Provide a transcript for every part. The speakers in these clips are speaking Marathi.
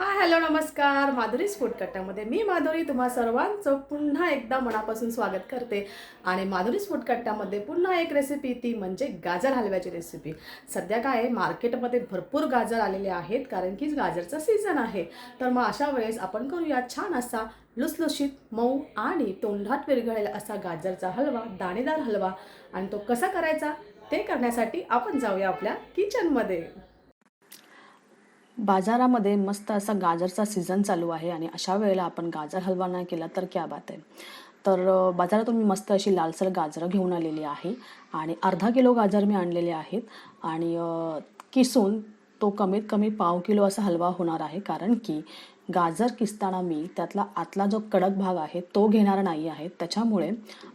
हाय हॅलो नमस्कार. माधुरीज फूड कट्ट्यामध्ये. मी माधुरी तुम्हा सर्वांचं पुन्हा एकदा मनापासून स्वागत करते. आणि माधुरीज फूड कट्ट्यामध्ये पुन्हा एक रेसिपी ती म्हणजे गाजर हलव्याची रेसिपी सध्या काय आहे मार्केटमध्ये भरपूर गाजर आलेले आहेत कारण की गाजरचा सीझन आहे. तर मग अशा वेळेस आपण करूया छान असा लुसलुशीत मऊ आणि तोंडात विरघळेल असा गाजरचा हलवा दाणेदार हलवा. आणि तो कसा करायचा ते करण्यासाठी आपण जाऊया आपल्या किचनमध्ये बाजारामध्ये मस्त असा गाजरचा सीझन चालू आहे आणि अशा वेळेला आपण गाजर हलवा नाही केला तर क्या बात आहे. तर बाजारातून मी मस्त अशी लालसर गाजरं घेऊन आलेली आहे आणि अर्धा किलो गाजर मी आणलेले आहेत आणि किसून तो कमीत कमी पाव किलो असा हलवा होणार आहे कारण की गाजर किसताना मी त्यातला आतला जो कडक भाग आहे तो घेणार नाही आहे. त्याच्यामुळे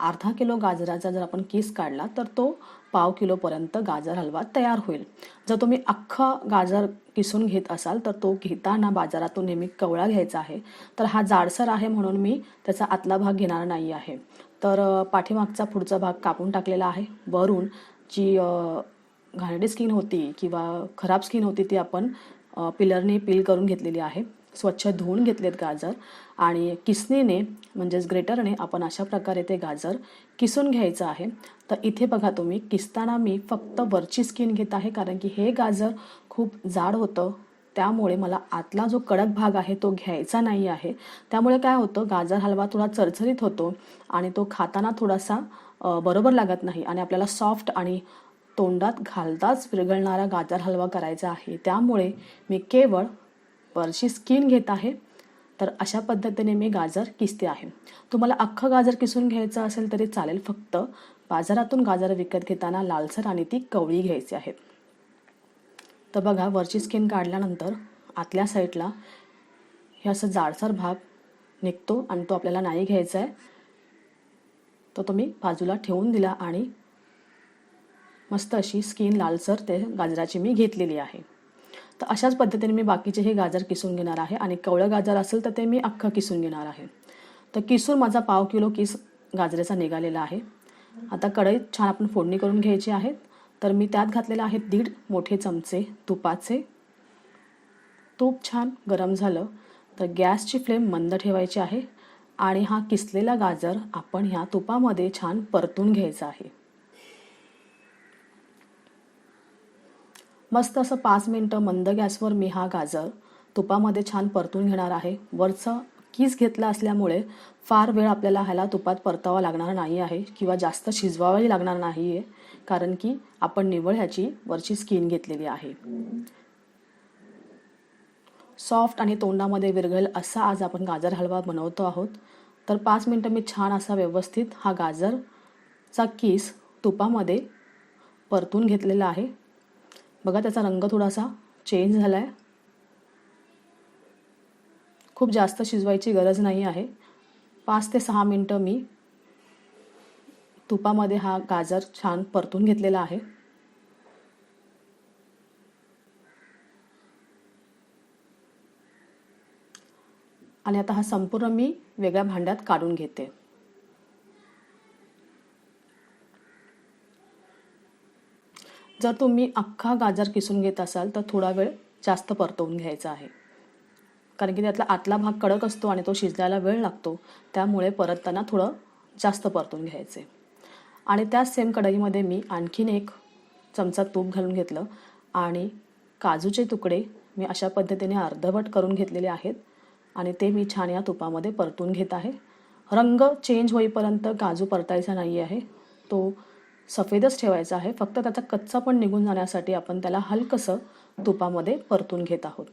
अर्धा किलो गाजराचा जर आपण किस काढला तर तो पाव किलोपर्यंत गाजर हलवा तयार होईल. जर तुम्ही अख्खा गाजर किसून घेत असाल तर तो घेताना बाजारातून नेहमी कवळा घ्यायचा आहे. तर हा जाडसर आहे म्हणून मी त्याचा आतला भाग घेणार नाही आहे. तर पाठीमागचा पुढचा भाग कापून टाकलेला आहे. वरून जी घाणडी स्किन होती किंवा खराब स्किन होती ती आपण पिलरने पील करून घेतलेली आहे. स्वच्छ धुवून घेतलेत गाजर आणि किसनीने म्हणजेच ग्रेटरने आपण अशा प्रकारे ते गाजर किसून घ्यायचं आहे. तर इथे बघा तुम्ही किसताना मी फक्त वरची स्किन घेत आहे कारण की हे गाजर खूप जाड होतं. त्यामुळे मला आतला जो कडक भाग आहे तो घ्यायचा नाही आहे. त्यामुळे काय होतं गाजर हलवा थोडा चरचरीत होतो आणि तो खाताना थोडासा बरोबर लागत नाही आणि आपल्याला सॉफ्ट आणि तोंडात घालताच विरघळणारा गाजर हलवा करायचा आहे. त्यामुळे मी केवळ वरची स्किन घेत आहे. तर अशा पद्धतीने मी गाजर किसते आहे. तुम्हाला अख्खं गाजर किसून घ्यायचं असेल तरी चालेल फक्त बाजारातून गाजर विकत घेताना लालसर आणि ती कवळी घ्यायची आहेत तर बघा वरची स्किन काढल्यानंतर आतल्या साईडला हे असं जाडसर भाग निघतो आणि तो आपल्याला नाही घ्यायचा आहे. तो तुम्ही बाजूला ठेवून दिला आणि मस्त अशी स्किन लालसर ते गाजराची मी घेतलेली आहे. तर अशाच पद्धतीने मी बाकीचे हे गाजर किसून घेणार आहे आणि कवळं गाजर असेल तर ते मी अख्खं किसून घेणार आहे. तर किसून माझा पाव किलो किस गाजरेचा निघालेला आहे. आता कढईत छान आपण फोडणी करून घ्यायची आहे. तर मी त्यात घातलेले आहेत दीड मोठे चमचे तुपाचे. तूप छान गरम झालं. तर गॅसची फ्लेम मंद ठेवायची आहे आणि हा किसलेला गाजर आपण ह्या तुपामध्ये छान परतून घ्यायचा आहे. मस्त असं पाच मिनटं मंद गॅसवर मी हा गाजर. तुपामध्ये छान परतून घेणार आहे. वरचा कीस घेतला असल्यामुळे फार वेळ आपल्याला ह्याला तुपात परतावा लागणार नाही आहे किंवा जास्त शिजवावाही लागणार नाही आहे कारण की आपण निवळ ह्याची वरची स्किन घेतलेली आहे. सॉफ्ट आणि तोंडामध्ये विरघळेल असा आज आपण गाजर हलवा बनवतो आहोत. तर पाच मिनटं मी छान असा व्यवस्थित हा गाजरचा किस तुपामध्ये परतून घेतलेला आहे. बघा त्याचा रंग थोडासा चेंज झाला आहे खूप जास्त शिजवायची गरज नाही आहे. पाच ते सहा मिनटं मी तुपामध्ये हा गाजर छान परतून घेतलेला आहे. आणि आता हा संपूर्ण मी वेगळ्या भांड्यात काढून घेते. जर तुम्ही अख्खा गाजर किसून घेत असाल तर थोडा वेळ जास्त परतवून घ्यायचा आहे. कारण की त्यातला आतला भाग कडक असतो आणि तो शिजल्याला वेळ लागतो त्यामुळे परतताना थोडं जास्त परतून घ्यायचे. आणि त्याच सेम कढईमध्ये मी आणखीन एक चमचा तूप घालून घेतलं आणि काजूचे तुकडे मी अशा पद्धतीने अर्धवट करून घेतलेले आहेत आणि ते मी छान या तुपामध्ये परतून घेत आहे. रंग चेंज होईपर्यंत काजू परतायचा नाही आहे. तो सफेदच ठेवायचा आहे. फक्त त्याचा कच्चा पण निघून जाण्यासाठी आपण त्याला हलकंसं तुपामध्ये परतून घेत आहोत.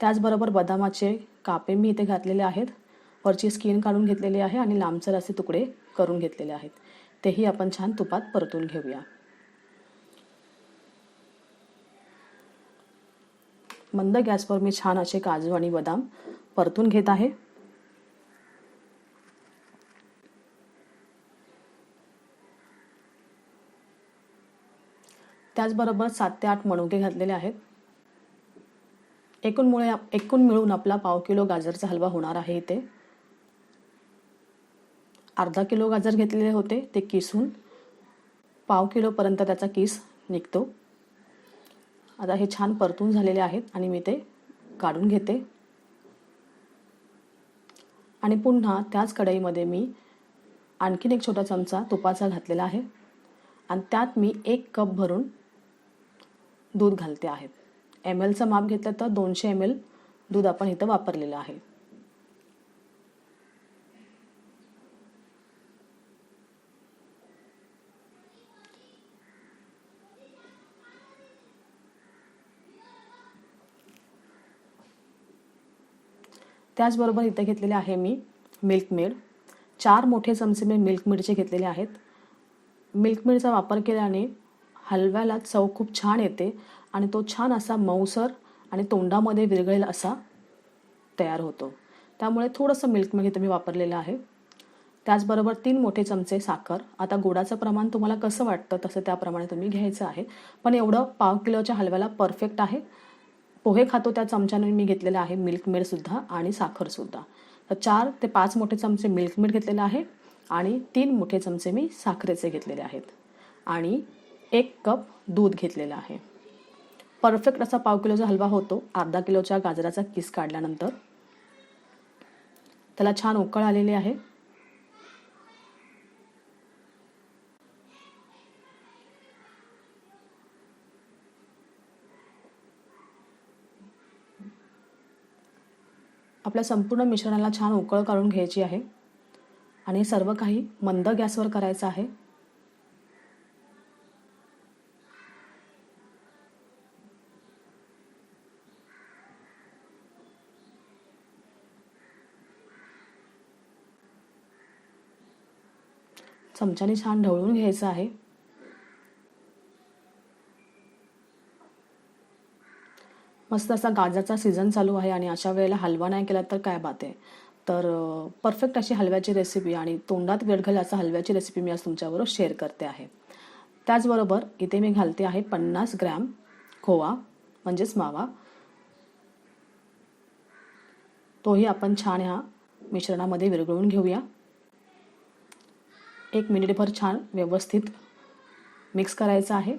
त्याचबरोबर बदामाचे कापे मी इथे घातलेले आहेत. वरची स्किन काढून घेतलेली आहे आणि लांबचर असे तुकडे करून घेतलेले आहेत. तेही आपण छान तुपात परतून घेऊया. मंद गॅसवर मी छान असे काजू आणि बदाम परतून घेत आहे. त्याचबरोबर सात ते आठ मणुके घातलेले आहेत. एकूण मुळे एकूण मिळून आपला पाव किलो गाजरचा हलवा होणार आहे इथे. अर्धा किलो गाजर घेतलेले होते ते किसून पाव किलोपर्यंत त्याचा किस निघतो. आता हे छान परतून झालेले आहेत आणि मी ते काढून घेते. आणि पुन्हा त्याच कढईमध्ये मी आणखीन एक छोटा चमचा तुपाचा घातलेला आहे. आणि त्यात मी एक कप भरून दूध घालते आहे एम एलचं माप घेतलं तर दोनशे एम एल दूध आपण इथं वापरलेलं आहे. त्याचबरोबर इथं घेतलेले आहे मी मिल्क मेड चार मोठे चमचे मी मिल्क मेडचे घेतलेले आहेत. मिल्क मेडचा वापर केल्याने हलव्याला चव खूप छान येते आणि तो छान असा मऊसर आणि तोंडामध्ये विरघळेल असा तयार होतो. त्यामुळे थोडंसं मिल्क मेड तुम्ही मी वापरलेलं आहे. त्याचबरोबर तीन मोठे चमचे साखर. आता गोडाचं प्रमाण तुम्हाला कसं वाटतं तसं त्याप्रमाणे तुम्ही घ्यायचं आहे. पण एवढं पाव किलोच्या हलव्याला परफेक्ट आहे. पोहे खातो त्या चमच्याने मी घेतलेलं आहे मिल्क मेडसुद्धा आणि साखरसुद्धा तर चार ते पाच मोठे चमचे मिल्क मेड घेतलेलं आहे आणि तीन मोठे चमचे मी साखरेचे घेतलेले आहेत. आणि एक कप दूध घेतलेलं आहे. परफेक्ट असा पाव किलोचा हलवा होतो. अर्धा किलोच्या गाजराचा किस काढल्यानंतर. त्याला छान उकळ आलेली आहे. आपल्या संपूर्ण मिश्रणाला छान उकळ काढून घ्यायची आहे. आणि सर्व काही मंद गॅसवर करायचं आहे. चमच्याने छान ढवळून घ्यायचं आहे. मस्त असा गाजराचा सीझन चालू आहे आणि अशा वेळेला हलवा नाही केला तर काय बात आहे. तर परफेक्ट अशी हलव्याची रेसिपी आणि तोंडात वेडघल असा हलव्याची रेसिपी मी आज तुमच्याबरोबर शेअर करते आहे. त्याचबरोबर इथे मी घालते आहे पन्नास ग्रॅम खोवा म्हणजेच मावा. तोही आपण छान ह्या मिश्रणामध्ये विरघळून घेऊया. एक मिनिटभर छान व्यवस्थित मिक्स करायचं आहे.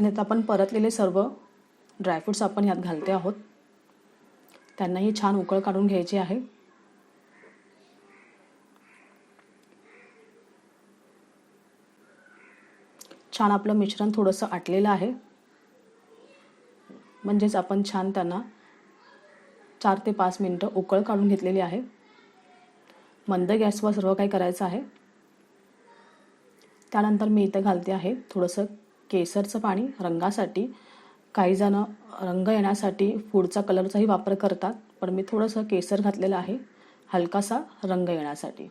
आणि आता आपण परतलेले सर्व ड्रायफ्रूट्स आपण यात घालते आहोत. त्यांनाही छान उकळ काढून घ्यायची आहे. छान आपलं मिश्रण थोडंसं आटलेलं आहे. म्हणजेच आपण छान त्यांना चार ते पाच मिनटं उकळ काढून घेतलेली आहे. मंद गॅसवर सर्व काही करायचं आहे. त्यानंतर मी इथं घालते आहे थोडंसं केसरचं पाणी रंगासाठी काही जण रंग येण्यासाठी फूडचा कलरचाही वापर करतात पण मी थोडंसं केसर घातलेलं आहे हलकासा रंग येण्यासाठी.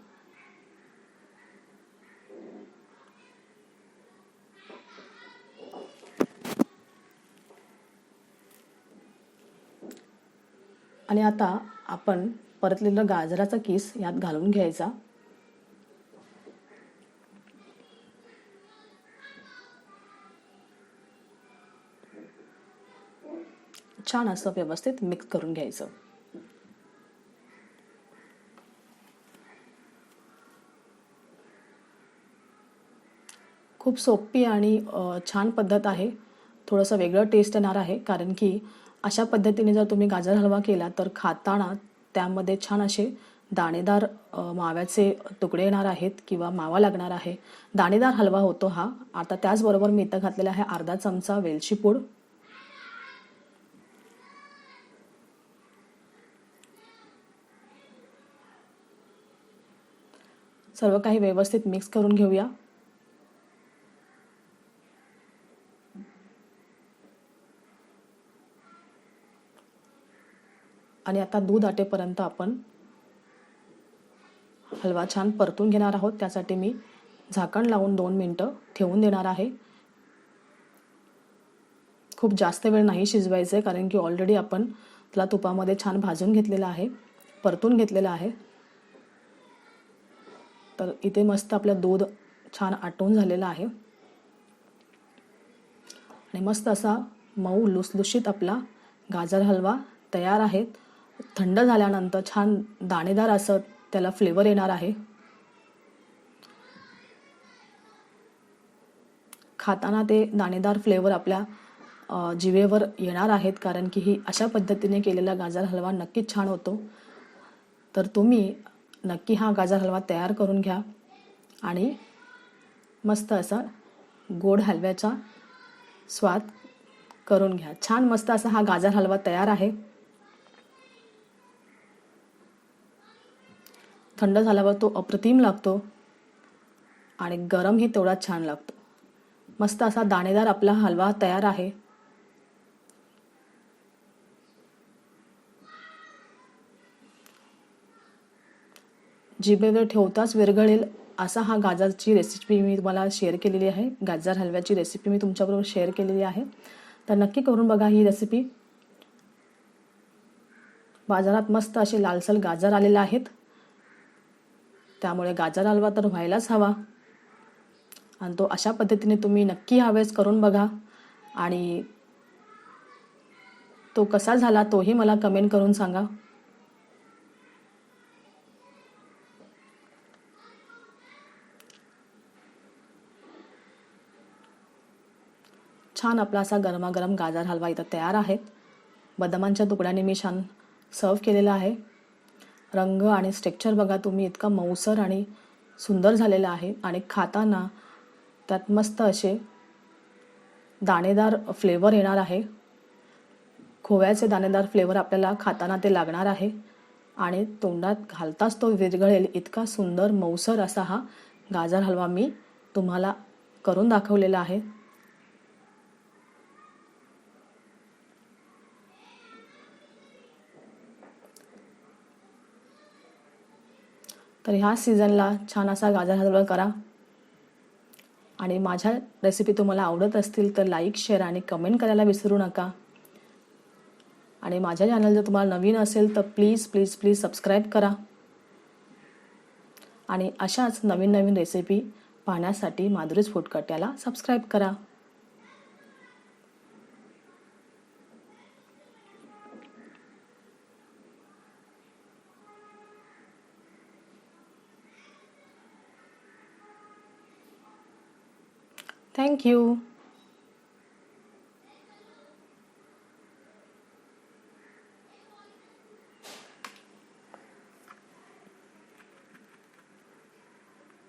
आणि आता आपण परतलेलं गाजराचा किस यात घालून घ्यायचा. छान असं व्यवस्थित मिक्स करून घ्यायचं. खूप सोपी आणि छान पद्धत आहे. थोडंसं वेगळं टेस्ट येणार आहे कारण की अशा पद्धतीने जर तुम्ही गाजर हलवा केला तर खाताना त्यामध्ये छान असे दाणेदार माव्याचे तुकडे येणार आहेत किंवा मावा लागणार आहे. दाणेदार हलवा होतो हा. आता त्याचबरोबर मी इथं घातलेला आहे अर्धा चमचा वेलची पूड. सर्व काही व्यवस्थित मिक्स करून घेऊया. आणि आता दूध आटेपर्यंत आपण हलवा छान परतून घेणार आहोत. त्यासाठी मी झाकण लावून दोन मिनटं ठेवून देणार आहे. खूप जास्त वेळ नाही शिजवायचं आहे कारण की ऑलरेडी आपण त्याला तुपामध्ये छान भाजून घेतलेलं आहे परतून घेतलेलं आहे. तर इथे मस्त आपला दूध छान आटवून झालेला आहे. आणि मस्त असा मऊ लुसलुशीत आपला गाजर हलवा तयार आहे. थंड झाल्यानंतर छान दाणेदार असं त्याला फ्लेवर येणार आहे. खाताना ते दाणेदार फ्लेवर आपल्या जिवेवर येणार आहेत कारण की ही अशा पद्धतीने केलेला गाजर हलवा नक्कीच छान होतो. तर तुम्ही नक्की हा गाजर हलवा तयार करून घ्या. आणि मस्त असा गोड हलव्याचा स्वाद करून घ्या. छान मस्त असा हा गाजर हलवा तयार आहे. थंड झाल्यावर तो अप्रतिम लागतो आणि गरमही तेवढाच छान लागतो. मस्त असा दाणेदार आपला हलवा तयार आहे. जिभेवर ठेवताच विरघळेल असा हा गाजरची रेसिपी मी तुम्हाला शेअर केलेली आहे. गाजर हलव्याची रेसिपी मी तुमच्याबरोबर शेअर केलेली आहे. तर नक्की करून बघा ही रेसिपी बाजारात मस्त असे लालसल गाजर आलेले आहेत. त्यामुळे गाजर हलवा तर व्हायलाच हवा. आणि तो अशा पद्धतीने तुम्ही नक्की हवेस करून बघा. आणि तो कसा झाला तोही मला कमेंट करून सांगा. छान आपला असा गरमागरम गाजर हलवा इथं तयार आहे बदामांच्या तुकड्याने मी छान सर्व केलेला आहे. रंग आणि स्ट्रेक्चर बघा तुम्ही इतका मऊसर आणि सुंदर झालेला आहे. आणि खाताना त्यात मस्त असे दाणेदार फ्लेवर येणार आहे. खोव्याचे दाणेदार फ्लेवर आपल्याला खाताना ते लागणार आहे. आणि तोंडात घालताच तो विरघळेल. इतका सुंदर मऊसर असा हा गाजर हलवा मी तुम्हाला करून दाखवलेला आहे. तर ह्या सीझनला छान असा गाजर हलवा करा. आणि माझ्या रेसिपी तुम्हाला आवडत असतील तर लाईक शेअर आणि कमेंट करायला विसरू नका. आणि माझ्या चॅनल जर तुम्हाला नवीन असेल तर प्लीज प्लीज प्लीज सबस्क्राईब करा. आणि अशाच नवीन नवीन रेसिपी पाहण्यासाठी माधुरीज फूड याला सबस्क्राईब करा. Thank you.